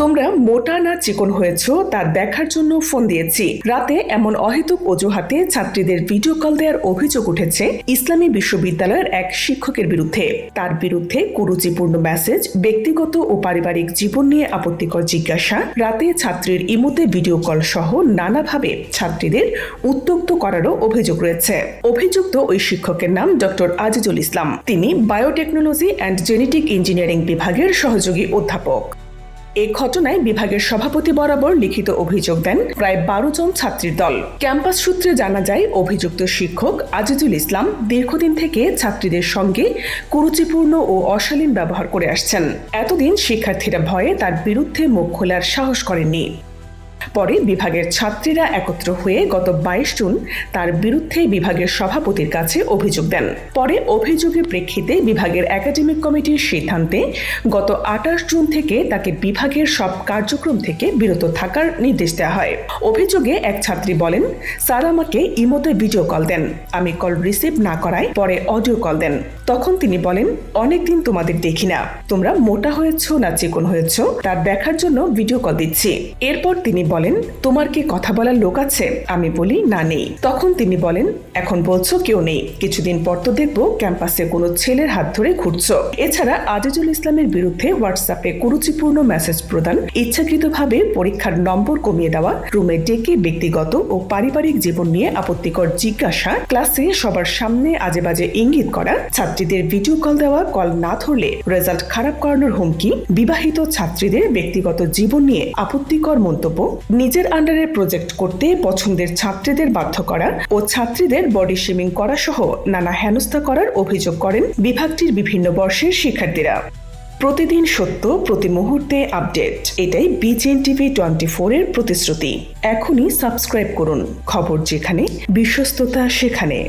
তোমরা মোটা না চিকন হয়েছ, তা দেখার জন্য ফোন দিয়েছি। রাতে এমন অহেতুক অজুহাতে ছাত্রীদের ভিডিও কল দেওয়ার অভিযোগ উঠেছে ইসলামী বিশ্ববিদ্যালয়ের এক শিক্ষকের বিরুদ্ধে। তার বিরুদ্ধে কুরুচিপূর্ণ মেসেজ ব্যক্তিগত ও পারিবারিক জীবন নিয়ে আপত্তিকর জিজ্ঞাসা, রাতে ছাত্রীর ইমোতে ভিডিও কল সহ নানাভাবে ছাত্রীদের উত্তক্ত করারও অভিযোগ রয়েছে। অভিযুক্ত ওই শিক্ষকের নাম ডক্টর আজিজুল ইসলাম। তিনি বায়োটেকনোলজি অ্যান্ড জেনেটিক ইঞ্জিনিয়ারিং বিভাগের সহযোগী অধ্যাপক। এ ঘটনায় বিভাগের সভাপতি বরাবর লিখিত অভিযোগ দেন প্রায় বারো জন ছাত্রীর দল। ক্যাম্পাস সূত্রে জানা যায়, অভিযুক্ত শিক্ষক আজিজুল ইসলাম দীর্ঘদিন থেকে ছাত্রীদের সঙ্গে কুরুচিপূর্ণ ও অশালীন ব্যবহার করে আসছেন। এতদিন শিক্ষার্থীরা ভয়ে তার বিরুদ্ধে মুখ খোলার সাহস করেননি। পরে বিভাগের ছাত্রীরা একত্র হয়ে গত বাইশ জুন তার বিরুদ্ধে বিভাগের সভাপতির কাছে অভিযোগ দেন। পরে অভিযোগের প্রেক্ষিতে বিভাগের একাডেমিক কমিটির সিদ্ধান্তে গত আঠাশ জুন থেকে তাকে বিভাগের সব কার্যক্রম থেকে বিরত থাকার নির্দেশ দেওয়া হয়। অভিযোগে এক ছাত্রী বলেন, স্যার আমাকে ইমোতে ভিডিও কল দেন। আমি কল রিসিভ না করায় পরে অডিও কল দেন। তখন তিনি বলেন, অনেকদিন তোমাদের দেখি না। তোমরা মোটা হয়েছ না চিকন হয়েছ? তা দেখার জন্য ভিডিও কল দিচ্ছি। এরপর তিনি বলেন, তোমার কি কথা বলার লোক আছে? আমি বলি, না, নেই। তখন তিনি বলেন, এখন বলছো কেউ নেই। কিছুদিন পর তো দেখব ক্যাম্পাসে কোনো ছেলের হাত ধরে ঘুরছো। এছাড়া আজিজুল ইসলামের বিরুদ্ধে হোয়াটসঅ্যাপে কুরুচিপূর্ণ মেসেজ প্রদান, ইচ্ছাকৃতভাবে পরীক্ষার নম্বর কমিয়ে দেওয়া, রুমে ডেকে ব্যক্তিগত ও পারিবারিক জীবন নিয়ে আপত্তিকর জিজ্ঞাসা, ক্লাসে সবার সামনে আজে বাজে ইঙ্গিত করা, ছাত্রীদের ভিডিও কল দেওয়া কল না ধরলে রেজাল্ট খারাপ করানোর হুমকি, বিবাহিত ছাত্রীদের ব্যক্তিগত জীবন নিয়ে আপত্তিকর মন্তব্য নিজের আন্ডারে প্রজেক্ট করতে পছন্দের ছাত্রীদের বাধ্য করা ও ছাত্রীদের বডি শেমিং করা সহ নানা হেনস্থা করার অভিযোগ করেন বিভাগটির বিভিন্ন বর্ষের শিক্ষার্থীরা। প্রতিদিন সত্য, প্রতি মুহূর্তে আপডেট এটাই বিজেন টিভি টোয়েন্টি ফোর এর প্রতিশ্রুতি। এখনই সাবস্ক্রাইব করুন। খবর যেখানে, বিশ্বস্ততা সেখানে।